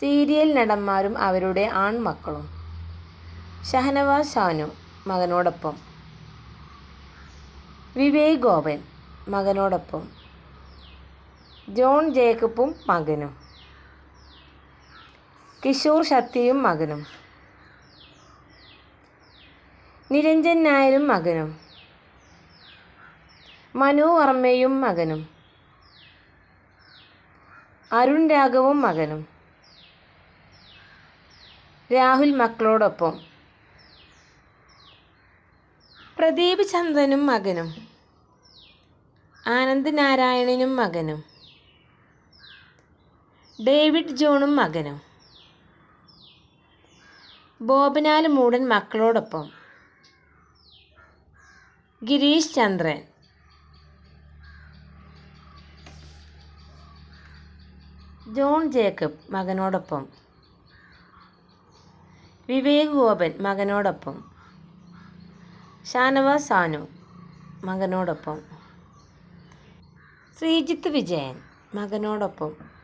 Serial നടന്മാരും അവരുടെ ആൺമക്കളും. ഷഹനവാസ് ഷാനു മകനോടൊപ്പം. വിവേക് ഗോപൻ മകനോടൊപ്പം. ജോൺ ജേക്കബും മകനും. കിഷോർ ശക്തിയും മകനും. നിരഞ്ജൻ നായരും മകനും. മനു വർമ്മയും മകനും. അരുൺ രാഘവും മകനും. രാഹുൽ മക്കളോടൊപ്പം. പ്രദീപ് ചന്ദനും മകനും. ആനന്ദ് നാരായണനും മകനും. ഡേവിഡ് ജോണും മകനും. ബോബനാൽ മൂടൻ മക്കളോടൊപ്പം. ഗിരീഷ് ചന്ദ്രൻ. ജോൺ ജേക്കബ് മകനോടൊപ്പം. വിവേക് ഗോപൻ മകനോടൊപ്പം. ഷാനവാസ് സാനു മകനോടൊപ്പം. ശ്രീജിത്ത് വിജയൻ മകനോടൊപ്പം.